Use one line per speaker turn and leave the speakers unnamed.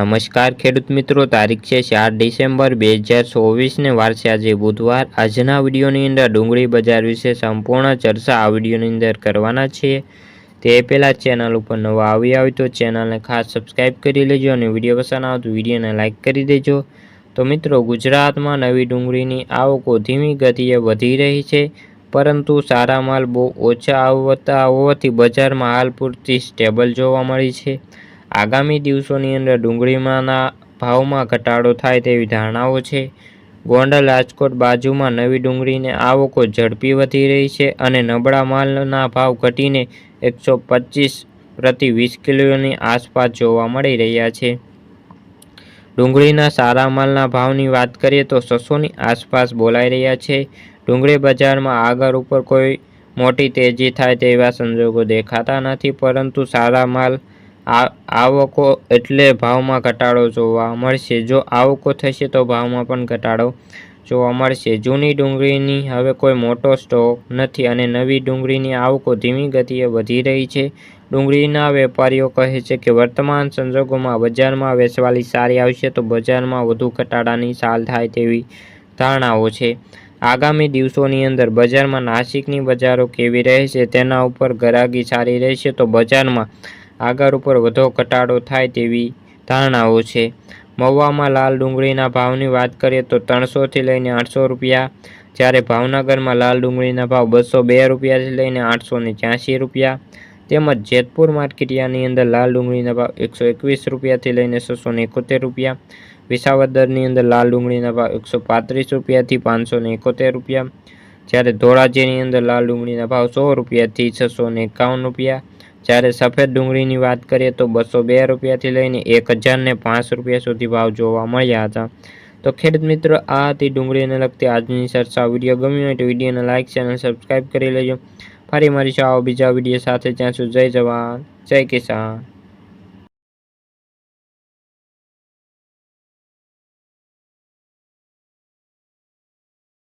નમસ્કાર, ખેડૂત મિત્રો. તારીખ છે ચાર ડિસેમ્બર બે હજાર ચોવીસને વાર છે આજે બુધવાર. આજના વિડીયોની અંદર ડુંગળી બજાર વિશે સંપૂર્ણ ચર્ચા આ વિડીયોની અંદર કરવાના છીએ. તે પહેલાં ચેનલ ઉપર નવા આવી હોય તો ચેનલને ખાસ સબસ્ક્રાઈબ કરી લેજો અને વીડિયો પસંદ આવે તો વિડીયોને લાઇક કરી દેજો. તો મિત્રો, ગુજરાતમાં નવી ડુંગળીની આવકો ધીમી ગતિએ વધી રહી છે, પરંતુ સારા માલ બહુ ઓછા આવતા હોવાથી બજારમાં હાલ પૂરતી સ્ટેબલ જોવા મળી છે. આગામી દિવસોની અંદર ડુંગળીમાંના ભાવમાં ઘટાડો થાય તેવી ધારણાઓ છે. ગોંડલ રાજકોટ બાજુમાં નવી ડુંગળીની આવકો ઝડપી વધી રહી છે અને નબળા માલના ભાવ ઘટીને એકસો પચીસ પ્રતિ વીસ કિલોની આસપાસ જોવા મળી રહ્યા છે. ડુંગળીના સારા માલના ભાવની વાત કરીએ તો છસોની આસપાસ બોલાઈ રહ્યા છે. ડુંગળી બજારમાં આગળ ઉપર કોઈ મોટી તેજી થાય તેવા સંજોગો દેખાતા નથી, પરંતુ સારા માલ આવકો એટલે ભાવમાં ઘટાડો જોવા મળશે. જો આવકો થશે તો ભાવમાં પણ ઘટાડો જોવા મળશે. જૂની ડુંગળીની હવે કોઈ મોટો સ્ટોક નથી અને નવી ડુંગળીની આવકો ધીમી ગતિએ વધી રહી છે. ડુંગળીના વેપારીઓ કહે છે કે વર્તમાન સંજોગોમાં બજારમાં વેચવાલી સારી આવશે તો બજારમાં વધુ ઘટાડાની સાલ થાય તેવી ધારણાઓ છે. આગામી દિવસોની અંદર બજારમાં નાસિકની બજારો કેવી રહેશે તેના ઉપર ગરાગી સારી રહેશે તો બજારમાં આગળ ઉપર વધુ ઘટાડો થાય તેવી ધારણાઓ છે. મહુવામાં લાલ ડુંગળીના ભાવની વાત કરીએ તો ત્રણસોથી લઈને આઠસો રૂપિયા, જ્યારે ભાવનગરમાં લાલ ડુંગળીના ભાવ બસો બે રૂપિયાથી લઈને આઠસો ને ત્યાંસી રૂપિયા, તેમજ જેતપુર માર્કેટિયાની અંદર લાલ ડુંગળીના ભાવ એકસો એકવીસ રૂપિયાથી લઈને છસો ને એકોતેર રૂપિયા, વિસાવદરની અંદર લાલ ડુંગળીના ભાવ એકસો પાંત્રીસ રૂપિયાથી પાંચસો ને એકોતેર રૂપિયા, જ્યારે ધોળાજીની અંદર લાલ ડુંગળીના ભાવ સો રૂપિયાથી છસો ને એકાવન રૂપિયા જ્યારે સફેદ ડુંગળીની વાત કરીએ તો બસો બે રૂપિયાથી લઈને એક હજારને પાંચ રૂપિયા સુધી ભાવ જોવા મળ્યા હતા. તો ખેડૂત મિત્રો, આ હતી ડુંગળીને લગતી આજની ચર્ચા. વીડિયો ગમ્યો હોય તો વિડીયોને લાઇક ચેનલ સબસ્ક્રાઈબ કરી લેજો. ફરી મળીશું આવો બીજા વીડિયો સાથે. ત્યાં સુધી જય જવાન, જય કિસાન.